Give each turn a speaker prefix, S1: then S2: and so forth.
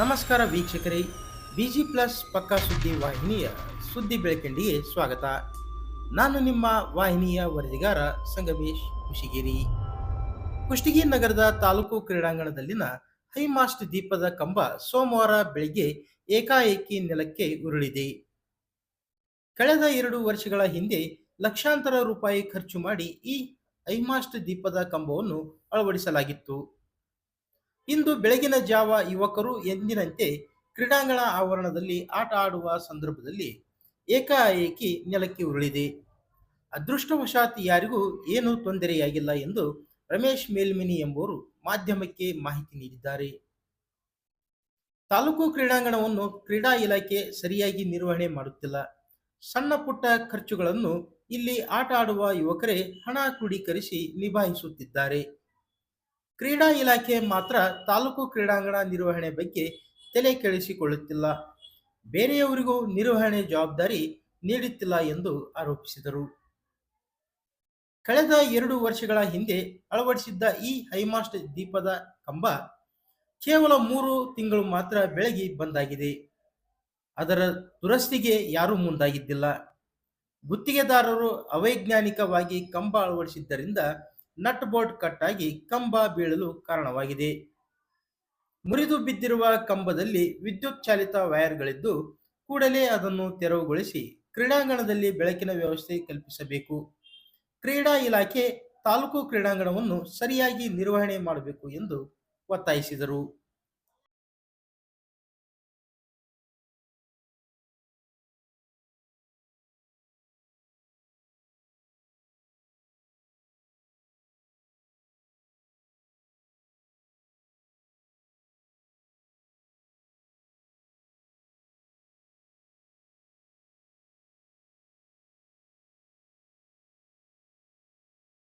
S1: ನಮಸ್ಕಾರ ವೀಕ್ಷಕರೇ, busy plus ಪಕ್ಕಾ ಸುದ್ದಿ ವಾಹಿನಿಯ ಸುದ್ದಿ ಬೆಳಕಂಡಿಗೆ ಸ್ವಾಗತ. ನಾನು ನಿಮ್ಮ ವಾಹಿನಿಯ ವರದಿಗಾರ ಸಂಗಮೇಶ್ ಕುಶಿಗಿರಿ. ಕುಷ್ಟಗಿ ನಗರದ ತಾಲೂಕು ಕ್ರೀಡಾಂಗಣದಲ್ಲಿನ ಹೈಮಾಸ್ಟ್ ದೀಪದ ಕಂಬ ಸೋಮವಾರ ಬೆಳಿಗ್ಗೆ ಏಕಾಏಕಿ ನೆಲಕ್ಕೆ ಉರುಳಿದೆ. ಕಳೆದ ಎರಡು ವರ್ಷಗಳ ಹಿಂದೆ ಲಕ್ಷಾಂತರ ರೂಪಾಯಿ ಖರ್ಚು ಮಾಡಿ ಈ ಐಮಾಸ್ಟ್ ದೀಪದ ಕಂಬವನ್ನು ಅಳವಡಿಸಲಾಗಿತ್ತು. ಇಂದು ಬೆಳಗಿನ ಜಾವ ಯುವಕರು ಎಂದಿನಂತೆ ಕ್ರೀಡಾಂಗಣ ಆವರಣದಲ್ಲಿ ಆಟ ಆಡುವ ಸಂದರ್ಭದಲ್ಲಿ ಏಕಾಏಕಿ ನೆಲಕ್ಕೆ ಉರುಳಿದೆ. ಅದೃಷ್ಟವಶಾತ್ ಯಾರಿಗೂ ಏನೂ ತೊಂದರೆಯಾಗಿಲ್ಲ ಎಂದು ರಮೇಶ್ ಮೇಲ್ಮಿನಿ ಎಂಬುವರು ಮಾಧ್ಯಮಕ್ಕೆ ಮಾಹಿತಿ ನೀಡಿದ್ದಾರೆ. ತಾಲೂಕು ಕ್ರೀಡಾಂಗಣವನ್ನು ಕ್ರೀಡಾ ಇಲಾಖೆ ಸರಿಯಾಗಿ ನಿರ್ವಹಣೆ ಮಾಡುತ್ತಿಲ್ಲ. ಸಣ್ಣ ಪುಟ್ಟ ಖರ್ಚುಗಳನ್ನು ಇಲ್ಲಿ ಆಟ ಆಡುವ ಯುವಕರೇ ಹಣ ಕ್ರೋಢೀಕರಿಸಿ ನಿಭಾಯಿಸುತ್ತಿದ್ದಾರೆ. ಕ್ರೀಡಾ ಇಲಾಖೆ ಮಾತ್ರ ತಾಲೂಕು ಕ್ರೀಡಾಂಗಣ ನಿರ್ವಹಣೆ ಬಗ್ಗೆ ತಲೆ ಕೆಡಿಸಿಕೊಳ್ಳುತ್ತಿಲ್ಲ. ಬೇರೆಯವರಿಗೂ ನಿರ್ವಹಣೆ ಜವಾಬ್ದಾರಿ ನೀಡುತ್ತಿಲ್ಲ ಎಂದು ಆರೋಪಿಸಿದರು. ಕಳೆದ ಎರಡು ವರ್ಷಗಳ ಹಿಂದೆ ಅಳವಡಿಸಿದ್ದ ಈ ಹೈಮಾಸ್ಟ್ ದೀಪದ ಕಂಬ ಕೇವಲ ಮೂರು ತಿಂಗಳು ಮಾತ್ರ ಬೆಳಗಿ ಬಂದಾಗಿದೆ. ಅದರ ದುರಸ್ತಿಗೆ ಯಾರೂ ಮುಂದಾಗಿದ್ದಿಲ್ಲ. ಗುತ್ತಿಗೆದಾರರು ಅವೈಜ್ಞಾನಿಕವಾಗಿ ಕಂಬ ಅಳವಡಿಸಿದ್ದರಿಂದ ನಟ್ ಬೋಲ್ಟ್ ಕಟ್ಟಾಗಿ ಕಂಬ ಬೀಳಲು ಕಾರಣವಾಗಿದೆ. ಮುರಿದು ಬಿದ್ದಿರುವ ಕಂಬದಲ್ಲಿ ವಿದ್ಯುತ್ ಚಾಲಿತ ವೈರ್ಗಳಿದ್ದು, ಕೂಡಲೇ ಅದನ್ನು ತೆರವುಗೊಳಿಸಿ ಕ್ರೀಡಾಂಗಣದಲ್ಲಿ ಬೆಳಕಿನ ವ್ಯವಸ್ಥೆ ಕಲ್ಪಿಸಬೇಕು. ಕ್ರೀಡಾ ಇಲಾಖೆ ತಾಲೂಕು ಕ್ರೀಡಾಂಗಣವನ್ನು ಸರಿಯಾಗಿ ನಿರ್ವಹಣೆ ಮಾಡಬೇಕು ಎಂದು ಒತ್ತಾಯಿಸಿದರು.